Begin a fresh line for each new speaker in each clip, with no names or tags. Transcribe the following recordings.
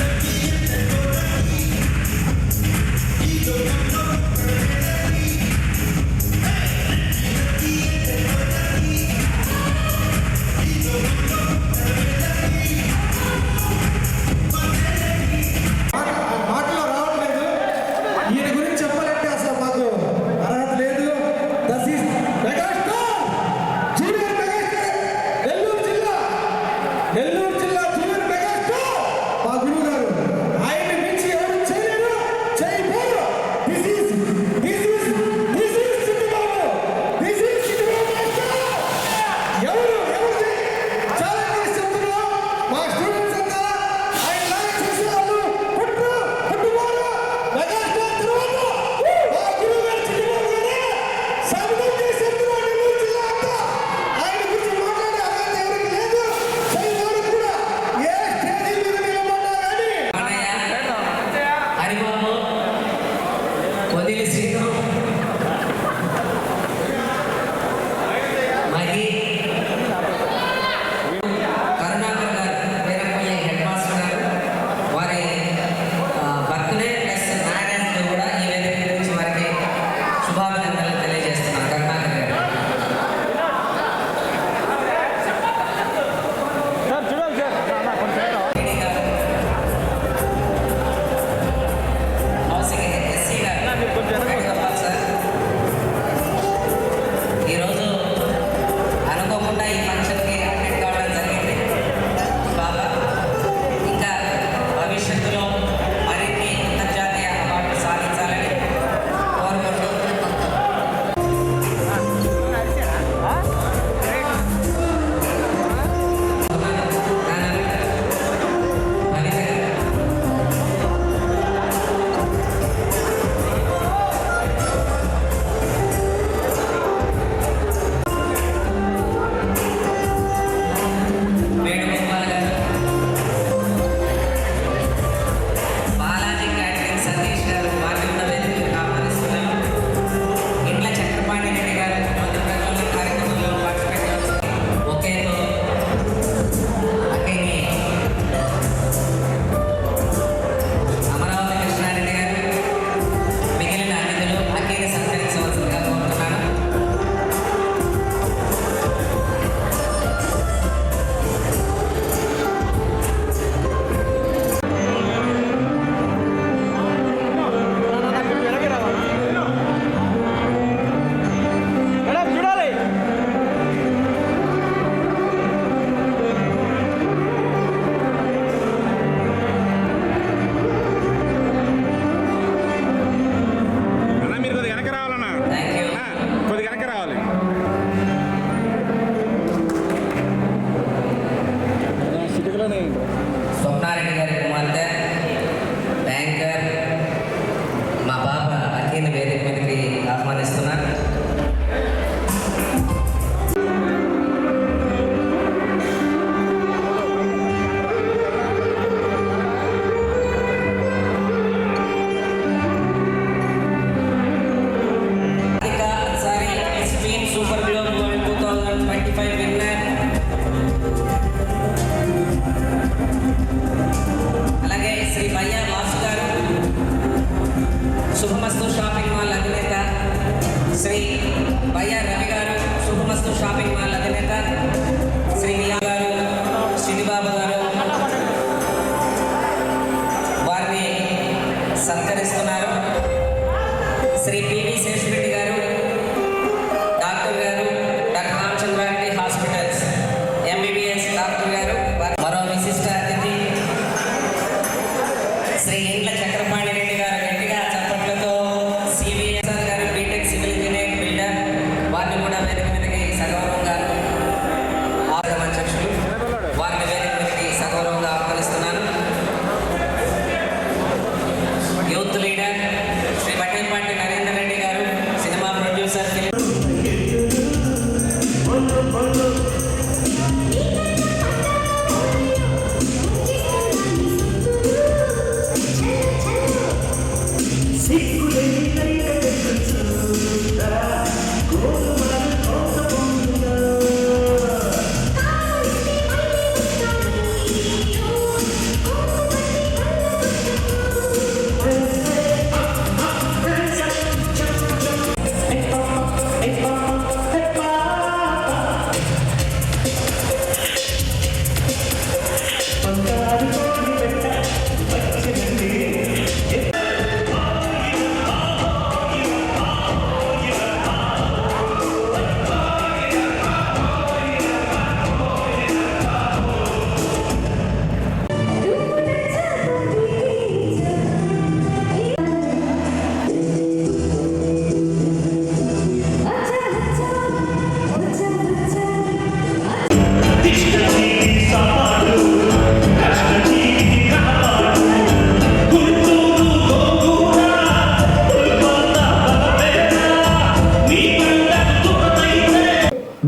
Yeah.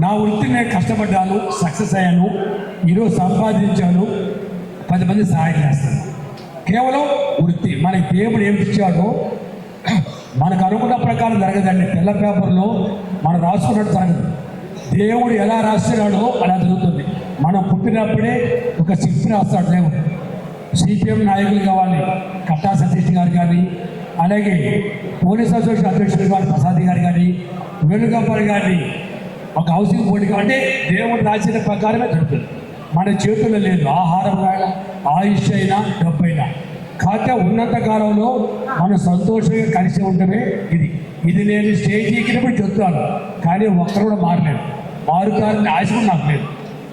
నా వృత్తినే కష్టపడ్డాను success అయ్యాను ఈరోజు సంపాదించాను పది మంది సహాయం చేస్తాను కేవలం వృత్తి. మనకి దేవుడు ఏం ఇచ్చాడో మనకు అనుకున్న ప్రకారం జరగదండి. తెల్ల పేపర్లో మనం రాసుకున్నట్టు జరగదు. దేవుడు ఎలా రాస్తున్నాడో అలా జరుగుతుంది. మనం పుట్టినప్పుడే ఒక స్క్రిప్ట్ రాస్తాడు దేవుడు సిపిఎం నాయకులు కావాలి కట్టా సతీష్ గారు కానీ అలాగే పోలీస్ అసోసియేషన్ అధ్యక్షులు గారు ప్రసాద్ గారు కానీ వేణుగోపాల్ గారిని ఒక హౌసింగ్ బోర్డు అంటే దేవుడు రాసిన ప్రకారమే దొరుకుతుంది మన చేతుల్లో లేదు ఆహారం అయినా ఆయుష్ అయినా డబ్బు అయినా. కాక ఉన్నత కాలంలో మనం సంతోషంగా కలిసి ఉండటమే ఇది. ఇది నేను స్టేజ్ ఎక్కినప్పుడు చెప్తాను కానీ ఒక్కరు కూడా మారలేదు. మారుతారని ఆశ నాకు లేదు.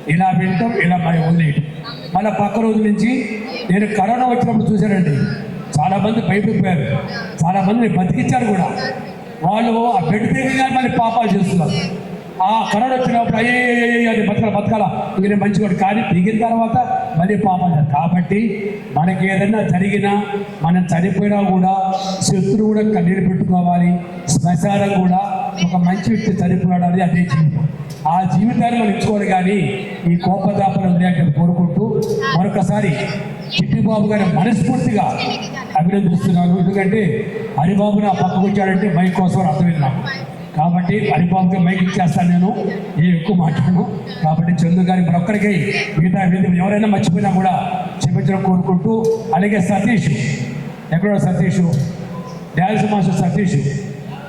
ఇలా వింటాం ఇలా మరి వదిలేయటం మళ్ళీ పక్క రోజు నుంచి నేను కరోనా వచ్చినప్పుడు చూశానండి. చాలామంది భయపడిపోయారు. చాలామందిని బతికించారు కూడా. వాళ్ళు ఆ బెడ్ దిగగానే మళ్ళీ పాపాలు చేస్తున్నారు. ఆ కరోనా వచ్చినప్పుడు అయ్యే అది బతకాల బతకాల ఇంక నేను మంచివాడు కానీ దిగిన తర్వాత మళ్ళీ పాపాలు కాబట్టి మనకి ఏదైనా జరిగినా మనం చనిపోయినా కూడా శత్రువు కూడా కన్నీరు పెట్టుకోవాలి శ్మశానం కూడా ఒక మంచి వ్యక్తి చనిపోయాడు అనేది అదే జీవితం ఆ జీవితాన్ని మనం ఇచ్చుకోడు కానీ ఈ కోపతాపన వదిలేకని కోరుకుంటూ మరొకసారి చిట్టిబాబు గారి మనస్ఫూర్తిగా అభినందిస్తున్నాను. ఎందుకంటే హరిబాబు నా పక్కకు వచ్చాడంటే మైక్ కోసం అర్థమైంది నాకు. కాబట్టి హరిబాబుకి మైక్ ఇచ్చేస్తాను నేను. ఏ ఎక్కువ మాట్లాడను. కాబట్టి చందు గారి మరొక్కరికి మిగతా విధి ఎవరైనా మర్చిపోయినా కూడా క్షమించడం కోరుకుంటూ అలాగే సతీష్ ఎక్కడో సతీష్? Dance master Satish.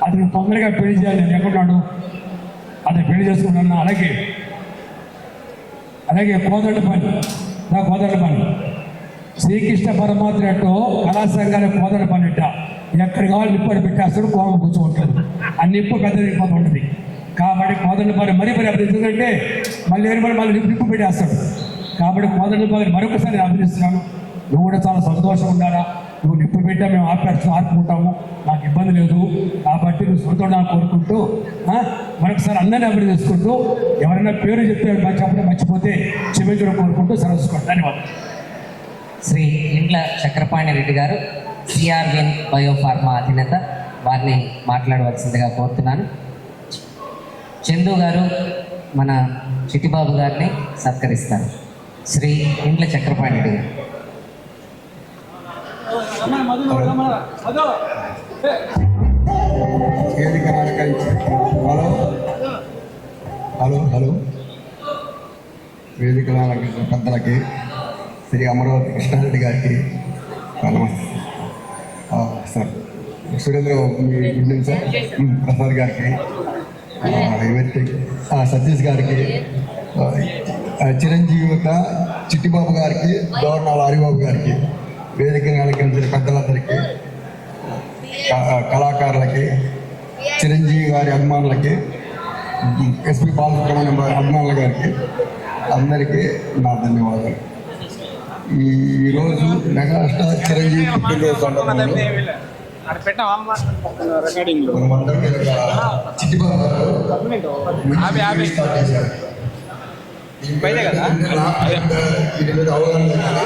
అతను తొందరగా పెళ్ళి చేయాలి. నేను ఎక్కడున్నాడు? అది పెళ్ళి చేసుకున్నాను అలాగే అలాగే కోదండ పని నా కోదండ పని శ్రీకృష్ణ పరమాత్మ ఎట్టో కళా కోదండ పనిట్ట ఎక్కడ కావాలి నిప్పని పెట్టేస్తాడు కోపం కూర్చోవట్లేదు ఆ నిప్పు పెద్ద నిప్పు ఉంటుంది. కాబట్టి కోదండ పని మరీ మరి అప్పుడు ఎందుకంటే మళ్ళీ ఏడు మళ్ళీ మళ్ళీ నిప్పు నిప్పు పెట్టేస్తాడు. కాబట్టి కోదండ పని మరొకసారి అభినందిస్తున్నాను. నువ్వు కూడా చాలా సంతోషం ఉండాలా? నువ్వు నిప్పు పెట్టా మేము ఆపేస్తూ ఆపుకుంటాము. నాకు ఇబ్బంది లేదు. కాబట్టి నువ్వు సొంత కోరుకుంటూ మరొకసారి అందరినీ అభివృద్ధి చేసుకుంటూ ఎవరైనా పేరు చెప్తే చెప్పడం మర్చిపోతే క్షమించడం కోరుకుంటూ సెలవుసుకోండి ధన్యవాదాలు.
శ్రీ ఇండ్ల చక్రపాణి రెడ్డి గారు సిఆర్ఎన్ బయోఫార్మా అధినేత వారిని మాట్లాడవలసిందిగా కోరుతున్నాను. చందు గారు మన చిట్టిబాబు గారిని సత్కరిస్తారు. శ్రీ ఇండ్ల చక్రపాణి రెడ్డి గారు.
వేదిక అలంకరించి హలో? Hello hello? వేదికల అలంకరించిన పెద్దలకి శ్రీ అమరావతి కృష్ణారెడ్డి గారికి నమస్తే. సార్ సురేంద్ర మీ గుడ్ సార్? ప్రసాద్ గారికి ఎవరికి సతీష్ గారికి ఆ, చిరంజీవి చిట్టిబాబు గారికి గవర్నర్ హరిబాబు గారికి వేదికను అలంకరించిన పెద్దలందరికీ కళాకారులకి చిరంజీవి గారి అభిమానులకి ఎస్పి బాలసుబ్రహ్మణ్యం గారి అభిమానుల గారికి అందరికీ నా ధన్యవాదాలు. ఈ ఈరోజు మెగాస్టార్ చిరంజీవి పుట్టినరోజు చిట్టిబాబు మీద అవగాహన